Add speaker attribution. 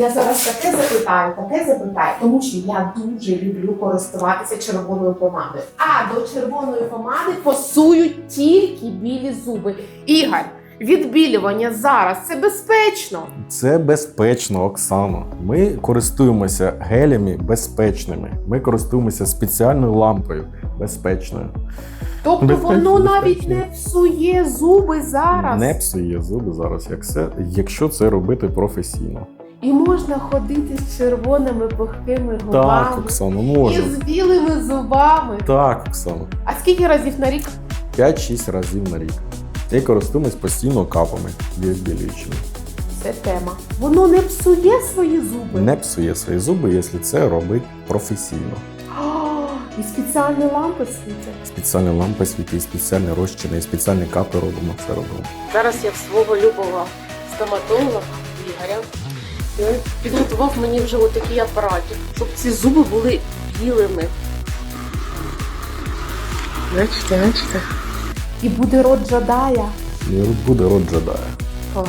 Speaker 1: Я зараз таке запитаю, таке запитаю, тому що я дуже люблю користуватися червоною помадою. А до червоної помади пасують тільки білі зуби. Ігор, відбілювання зараз це безпечно.
Speaker 2: Це безпечно, Оксано. Ми користуємося гелями безпечними. Ми користуємося спеціальною лампою безпечною.
Speaker 1: Тобто
Speaker 2: Безпечно,
Speaker 1: воно навіть
Speaker 2: безпечно.
Speaker 1: не псує зуби зараз.
Speaker 2: Не псує зуби зараз, як це, якщо це робити професійно.
Speaker 1: І можна ходити з червоними пухкими губами
Speaker 2: Так, Оксано,
Speaker 1: і з білими зубами.
Speaker 2: Так, Оксано.
Speaker 1: А скільки разів на рік?
Speaker 2: 5-6 разів на рік. І користуємось постійно капами відбілюючими.
Speaker 1: Це тема. Воно не псує свої зуби.
Speaker 2: Не псує свої зуби, якщо це робить професійно.
Speaker 1: І спеціальні лампи світять.
Speaker 2: Спеціальні лампи світі, спеціальні розчини, і спеціальні капи робимо, все робимо.
Speaker 1: Зараз я в свого любого стоматолога Ігоря. Підготував мені вже отакий апаратик, щоб ці зуби були білими. Бачите, бачите? І буде рот жадая.
Speaker 2: І буде рот Джадая.
Speaker 1: Клас.